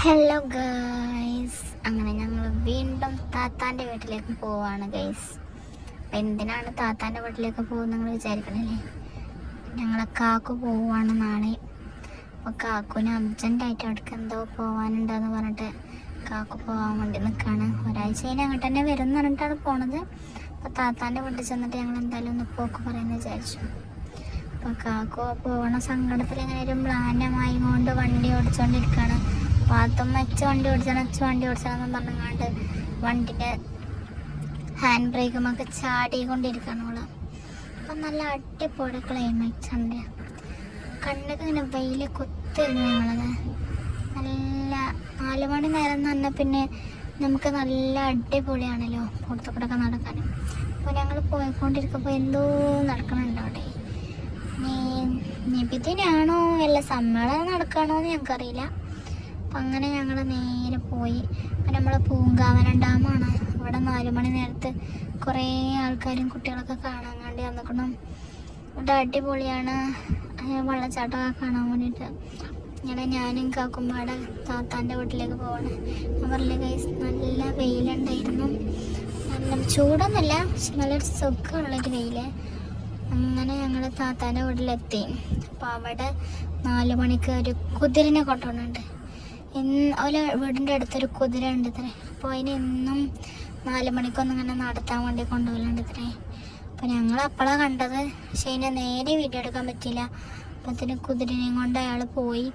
Hello guys അങ്ങനെ ഞങ്ങൾ വീണ്ടും താത്താന്റെ വീട്ടിലേക്ക് പോവാണ് ഗൈസ് അപ്പം എന്തിനാണ് താത്താന്റെ വീട്ടിലേക്ക് പോകുന്നത് നിങ്ങൾ വിചാരിക്കണല്ലേ? ഞങ്ങളെ കാക്കു പോവാണ് നാളെ അപ്പോൾ കാക്കുവിന് അർജന്റായിട്ട് അവിടേക്ക് എന്തോ പോകാനുണ്ടെന്ന് പറഞ്ഞിട്ട് കാക്കു പോകാൻ വേണ്ടി നിൽക്കുകയാണ് ഒരാഴ്ച കഴിഞ്ഞ് അങ്ങോട്ട് തന്നെ വരും എന്ന് പറഞ്ഞിട്ടാണ് പോണത്. അപ്പോൾ താത്താന്റെ വീട്ടിൽ ചെന്നിട്ട് ഞങ്ങൾ എന്തായാലും ഒന്ന് പോക്ക് പറയാമെന്ന് വിചാരിച്ചു. അപ്പോൾ കാക്കു പോകണ സങ്കടത്തിൽ ഇങ്ങനെ ഒരു മ്ലാനമായി കൊണ്ട് വണ്ടി ഓടിച്ചുകൊണ്ടിരിക്കുകയാണ് പാത്തും അച്ഛ വണ്ടി ഓടിച്ചാണ് അച്ഛ വണ്ടി ഓടിച്ചാണെന്ന് പറഞ്ഞങ്ങാണ്ട് വണ്ടിന്റെ ഹാൻഡ് ബ്രേക്കും ഒക്കെ ചാടിക്കൊണ്ടിരിക്കുകയാണ് അവൾ അപ്പം നല്ല അടിപൊളി ക്ലൈമാക്സ് ഉണ്ട് കണ്ണൊക്കെ ഇങ്ങനെ വെയിൽ കുത്തിരുന്നു ഞങ്ങളത് നല്ല നാല് മണി നേരം എന്ന് പിന്നെ നമുക്ക് നല്ല അടിപൊളിയാണല്ലോ പുറത്തുകൂടെയൊക്കെ നടക്കാൻ. അപ്പോൾ ഞങ്ങൾ പോയിക്കൊണ്ടിരിക്കുമ്പോൾ എന്തോ നടക്കണുണ്ട് അവിടെ. നിബിതിനാണോ വല്ല സമ്മേളനം നടക്കണോ എന്ന് ഞങ്ങൾക്കറിയില്ല. അപ്പം അങ്ങനെ ഞങ്ങൾ നേരെ പോയി. അപ്പം നമ്മൾ പൂങ്കാവനം ഡാമാണ് അവിടെ നാല് മണി നേരത്ത് കുറേ ആൾക്കാരും കുട്ടികളൊക്കെ കാണാൻ വേണ്ടി വന്നിക്കണം. ഇവിടെ അടിപൊളിയാണ്. വെള്ളച്ചാട്ടമൊക്കെ കാണാൻ വേണ്ടിയിട്ട്. ഇങ്ങനെ ഞാനും കാക്കുമ്പാടെ താത്താന്റെ വീട്ടിലേക്ക് ഞാൻ പറഞ്ഞില്ല കൈസ് നല്ല വെയിലുണ്ടായിരുന്നു. നല്ല ചൂടൊന്നുമില്ല പക്ഷെ നല്ലൊരു സുഖമുള്ളൊരു വെയിൽ അങ്ങനെ ഞങ്ങൾ താത്താന്റെ വീട്ടിലെത്തി. അപ്പോൾ അവിടെ നാല് മണിക്ക് ഒരു കുതിരനെ കൊണ്ടുപോകുന്നുണ്ട് ഇന്ന് ഓലെ വീടിന്റെ അടുത്തൊരു കുതിര ഉണ്ട് ഇത്രേ അപ്പോൾ അതിന് എന്നും നാല് മണിക്കൊന്നും ഇങ്ങനെ നടത്താൻ വേണ്ടി കൊണ്ടുപോകലുണ്ട് ഇത്രേ അപ്പോൾ ഞങ്ങൾ അപ്പോഴാണ് കണ്ടത്. പക്ഷേ അതിനെ നേരെ വീഡിയോ എടുക്കാൻ പറ്റിയില്ല. അപ്പത്തിന് കുതിരനെയും കൊണ്ട് അയാൾ പോയി.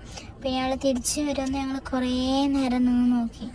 പിന്നെ അയാൾ തിരിച്ചു വരുമെന്ന് ഞങ്ങൾ കുറേ നേരം നിന്ന് നോക്കി.